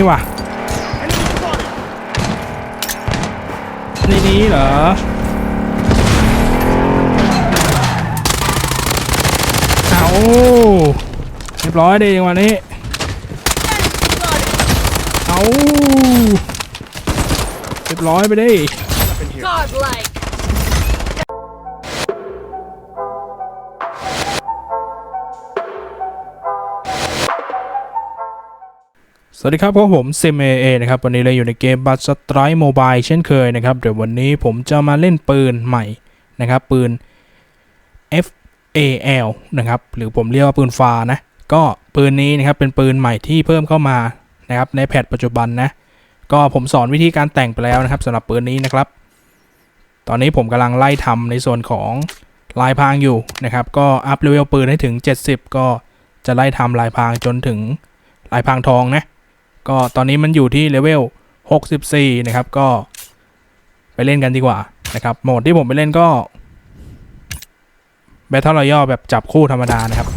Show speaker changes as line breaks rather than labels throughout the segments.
นี่ว่ะในนี้เหรอเอาเรียบร้อยดีจังวันนี้เอาเรียบร้อยไปดิ สวัสดีครับพวกผมเซมเอนะครับวันนี้เราอยู่ในเกมบัตสไตร์โมบายเช่นเคยนะครับ เดี๋ยววันนี้ผมจะมาเล่นปืนใหม่นะครับปืน FAL นะครับหรือผมเรียกว่าปืนฟานะ ก็ปืนนี้นะครับเป็นปืนใหม่ที่เพิ่มเข้ามานะครับในแพทปัจจุบันนะ ก็ผมสอนวิธีการแต่งไปแล้วนะครับสำหรับปืนนี้นะครับ ตอนนี้ผมกำลังไล่ทำในส่วนของลายพรางอยู่นะครับ ก็อัพเลเวลปืนให้ถึง 70 ก็จะไล่ทำลายพรางจนถึงลายพรางทองนะ ก็ตอนนี้มันอยู่ที่เลเวล 64 นะครับ ก็ไปเล่นกันดีกว่านะครับ โหมดที่ผมไปเล่นก็ Battle Royale แบบจับคู่ธรรมดานะครับ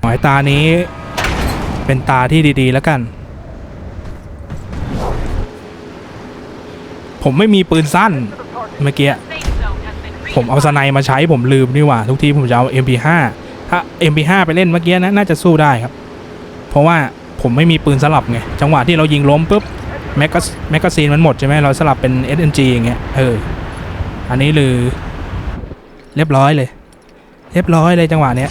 หมายตานี้เป็นตาที่ดีๆแล้วกัน ผมไม่มีปืนสั้นเมื่อกี้ ผมเอาสไนด์มาใช้ผมลืมนี่หว่า ทุกทีผมจะเอา MP5 ถ้า MP5 ไปเล่นเมื่อกี้นะน่าจะสู้ได้ครับ เพราะว่า ผมไม่มีปืนสลับไงจังหวะที่เรายิงล้มปุ๊บแมกกแมกกาซีนมันหมดใช่ไหมเราสลับเป็น SNG อย่างเงี้ยเอออันนี้ลือเรียบร้อยเลย เรียบร้อยเลยจังหวะเนี้ย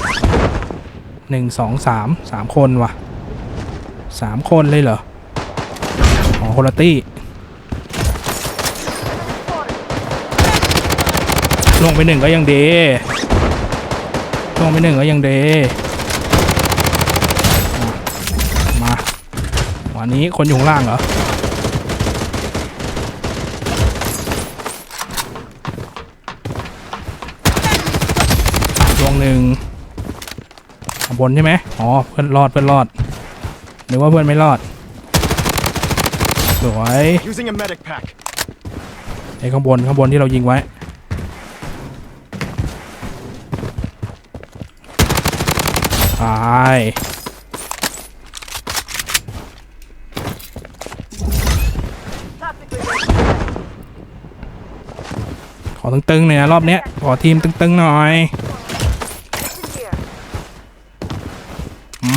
หนึ่งสองสามสามคนว่ะสามคนเลยเหรออ๋อคนละตี้ลงไปหนึ่งก็ยังเดลงไปหนึ่งก็ยังเดมา วันนี้คนอยู่ข้างล่างเหรอดวงหนึ่งข้างบนใช่ไหมอ๋อ เพื่อนรอดเพื่อนรอด หรือว่าเพื่อนไม่รอด สวย
Using a medic pack.
ไอ้ข้างบนข้างบนที่เรายิงไว้ตาย ตึงๆหน่อยนะรอบเนี้ยขอทีมตึงๆหน่อย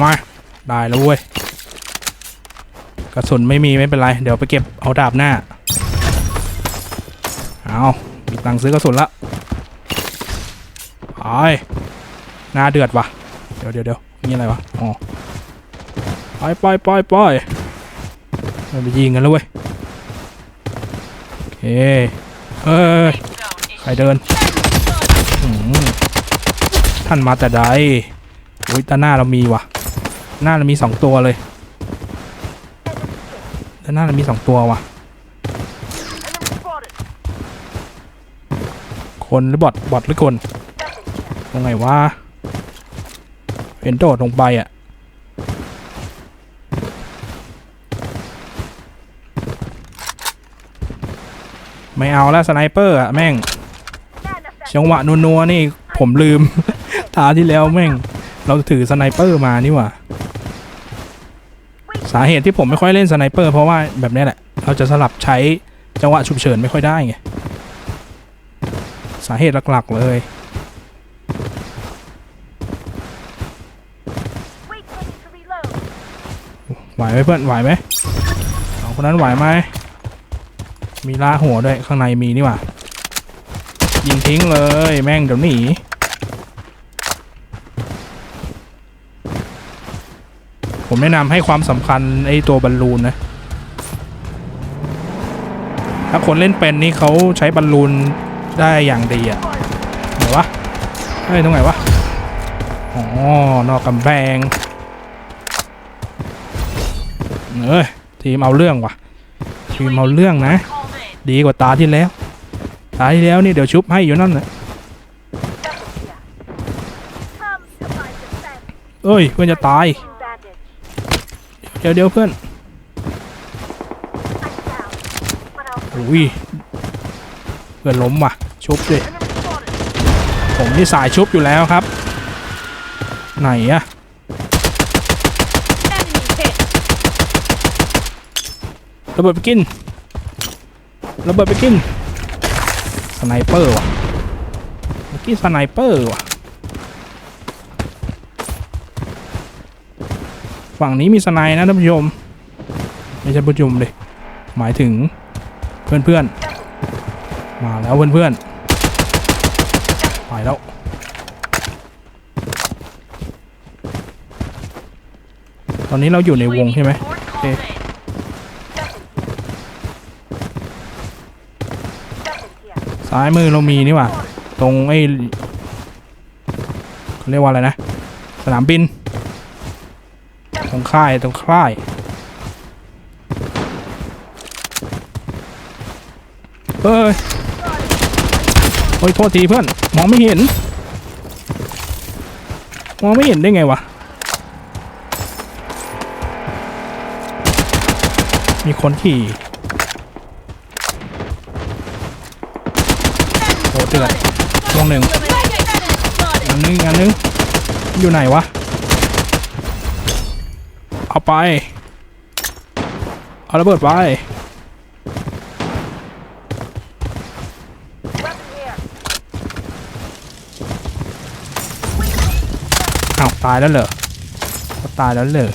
มาได้แล้วเว้ยกระสุนไม่มีไม่เป็นไร เดี๋ยวไปเก็บเอาดาบหน้า เอามีตังค์ซื้อกระสุนละไอ้หน้าเดือดวะเดี๋ยวเดี๋ยวเดี๋ยวนี่อะไรวะอ๋อไปไปไปไปมันไปยิงกันแล้วเว้ยโอเคเอ้ย
zone.
ใครเดินท่านมาแต่ใดอุ้ยตาหน้าเรามีว่ะ หน้าเรามีสองตัวเลยด้านหน้าเรามีสองตัวว่ะ คนหรือบอทบอทหรือคนตรงไหนวะเห็นโดดลงไปอะไม่เอาแล้วสไนเปอร์อะแม่ง จังหวะนัวๆนี่ผมลืม ตาที่แล้วแม่ง เราถือสไนเปอร์มานี่หว่า สาเหตุที่ผมไม่ค่อยเล่นสไนเปอร์เพราะว่าแบบนี้แหละ เราจะสลับใช้จังหวะฉุกเฉินไม่ค่อยได้ไง สาเหตุหลักๆเลยไหวไหมเพื่อนไหวไหมสองคนนั้นไหวไหมมีล่าหัวด้วยข้างในมีนี่หว่า ยิงทิ้งเลย แม่งเดี๋ยวหนีผมแนะนำให้ความสำคัญไอ้ตัวบอลลูนนะ ถ้าคนเล่นเป็นนี่เขาใช้บอลลูนได้อย่างดีอะไหนวะเฮ้ยตรงไหนวะ อ๋อ นอกกำแพงเอ้ยทีมเอาเรื่องว่ะ ทีมเอาเรื่องนะ ดีกว่าตาที่แล้ว ตาที่แล้วนี่เดี๋ยวชุบให้อยู่นั่นแหละเอ้ยเพื่อนจะตาย เดี๋ยวเดี๋ยวเพื่อนอุ้ยเพื่อนล้มว่ะ ชุบดิผมนี่สายชุบอยู่แล้วครับ ไหนอะระเบิดไปกินระเบิดไปกิน ไนเปอร์ว่ะเมื่อกี้สไนเปอร์ว่ะ ฝั่งนี้มีสไนนะท่านผู้ชม ไม่ใช่ผู้ชมเลยหมายถึงเพื่อนๆ มาแล้วเพื่อนๆ ไปแล้วตอนนี้เราอยู่ในวงใช่ไหม
Support called in.
ซ้ายมือเรามีนี่ว่าตรงไอ้เขาเรียกว่าอะไรนะ สนามบิน ตรงค่ายตรงค่ายเอ้ยโอ้ยโทษทีเพื่อนมองไม่เห็นมองไม่เห็นได้ไงวะมีคนขี่ โอ้เตือนช่ว งหนึ่งอันนึงอันนึงอยู่ไหนวะ เอาไป เอาระเบิดไปอ้าตายแล้วเหรอตายแล้วเหรอ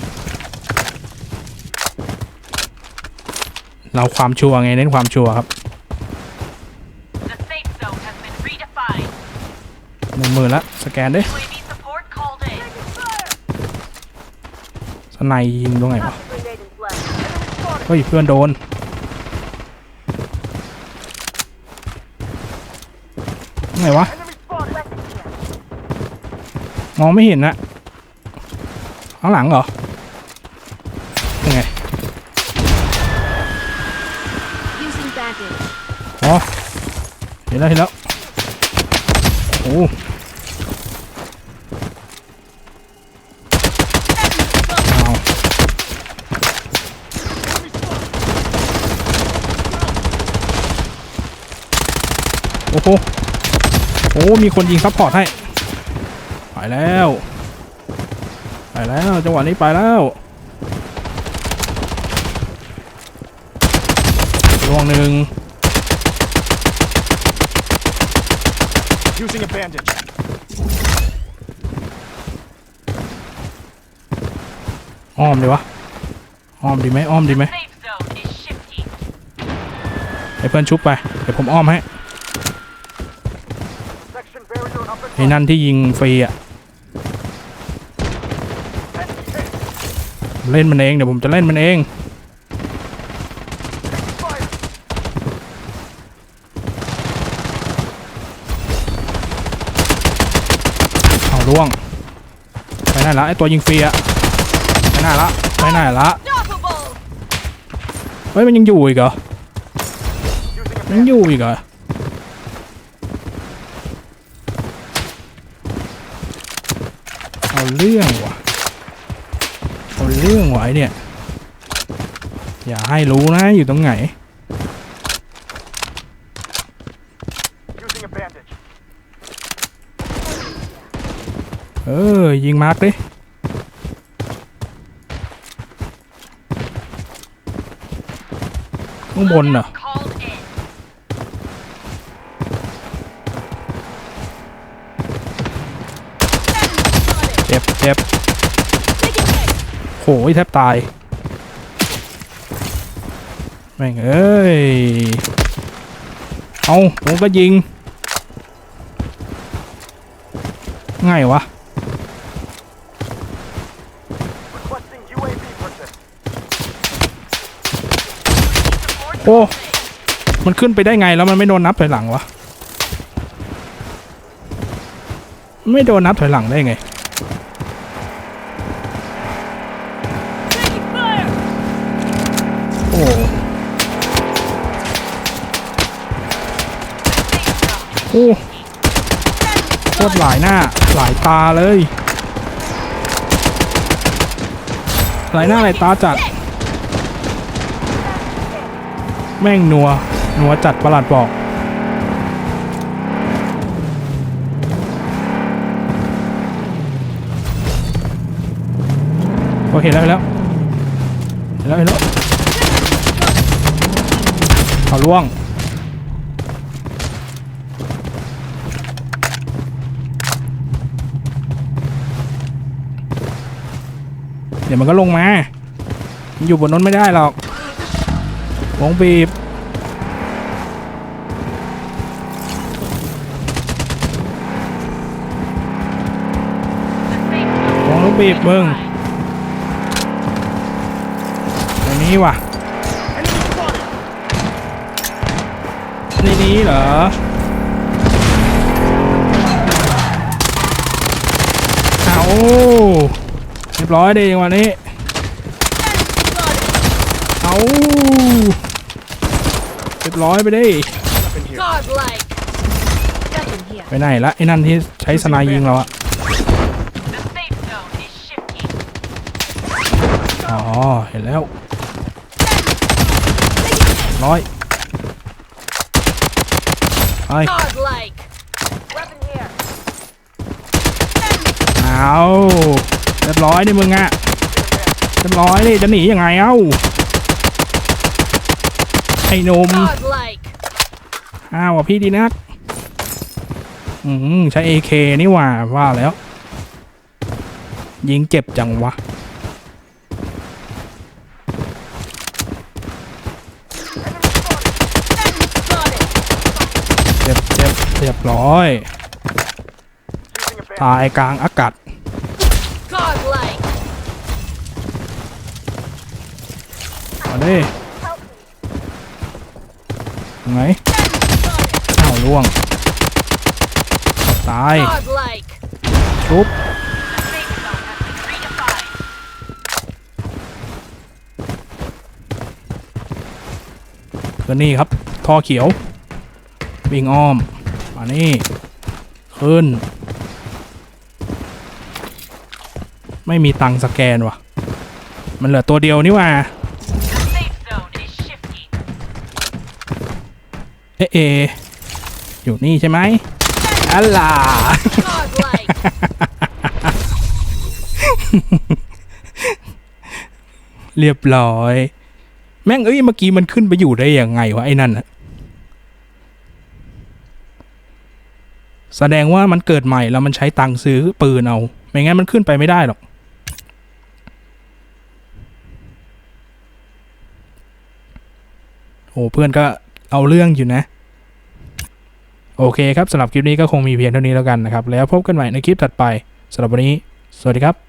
เราความชัวร์ไงเน้นความชัวร์ครับ หนึ่งหมื่นละสแกนดิ
UAV support called in.
สไนยิงตรงไหนวะเฮ้ยเพื่อนโดนไหนวะมองไม่เห็นนะข้างหลังเหรอยังไง
Using bandage.
อ๋อเห็นแล้วเห็นแล้วโอ้เอาโอ้โห โอ้ มีคนยิงซัพพอร์ตให้ ไปแล้ว ไปแล้ว จังหวะนี้ไปแล้วลวงหนึ่ง
Using a bandage.
อ้อมดีวะ อ้อมดีไห มอ้อมดีไหม
Safe zone is shifting.
ให้เพื่อนชุบไปเดี๋ยวผมอ้อมให้ไอ้นั่นที่ยิงฟรีอะเล่นมันเองเดี๋ยวผมจะเล่นมันเอง
fire.
เอาล่วง ไปไหน ละไอตัวยิงฟรีอะไปไหนละไปไหนละเฮ้ยมันยังอยู่อีกเหรอยังอยู่อีกเหรอเอาเรื่องว่ะเอาเรื่องว่ะไอเนี่ย อย่าให้รู้นะอยู่ตรงไหนเออยิงมาร์กดิ ข้างบนเหรอเจ็บเจ็บโหยแทบตาย แม่งเอ้ย เอาผมก็ยิง ง่ายวะ โอ้ มันขึ้นไปได้ไงแล้วมันไม่โดนนับถอยหลังวะ ไม่โดนนับถอยหลังได้ไง โอ้ โอ้โคตรหลายหน้า หลายตาเลย หลายหน้าหลายตาจัด แม่งนัว นัวจัดประหลัดบอกโอเห็นแล้วแล้วเห็นแล้วแล้วเอาล่วง เดี๋ยวมันก็ลงมา อยู่บนนั้นไม่ได้หรอก วงบีบ วงลูกบีบมึงในนี้ว่ะในนี้เหรอเอาเรียบร้อยดีวันนี้ เอา รียบร้อยไปดิ
Godlike. Nothing here.
ไปไหนละไอ้นั่นที่ใช้สนายยิงเราอะ
The safe zone is shifting.
อ๋อ เห็นแล้วร้อยไป
Godlike. Weapon here.
เอาเรียบร้อยดิมึงอะเรียบร้อยดิจะหนียังไงเอ้า ไอ้หนม
Godlike.
อ้าวอะพี่ดีนัก อืมใช้ AK นี่หว่าว่าแล้ว ยิงเจ็บจังวะ
Got it.
เจ็บเจ็บเรียบร้อย
Using a bandage.
ตายกลางอากาศ
Godlike.
มาดิ ยังไงอ้าวล่วงตาย
Godlike.
ชุบ
The safe zone has been redefined.
ก็นี่ครับท่อเขียววิ่งอ้อมมานี่ขึ้น ไม่มีตังค์สแกนว่ะมันเหลือตัวเดียวนี่หว่า เอเออยู่นี่ใช่ไหมอัลลาเรียบร้อย แม่งเอ้ยเมื่อกี้มันขึ้นไปอยู่ได้ยังไงวะไอ้นั่นอะแสดงว่ามันเกิดใหม่แล้วมันใช้ตังค์ซื้อปืนเอา ไม่งั้นมันขึ้นไปไม่ได้หรอก โอ้เพื่อนก็ เอาเรื่องอยู่นะ โอเคครับสำหรับคลิปนี้ก็คงมีเพียงเท่านี้แล้วกันนะครับ แล้วพบกันใหม่ในคลิปถัดไปสำหรับวันนี้ สวัสดีครับ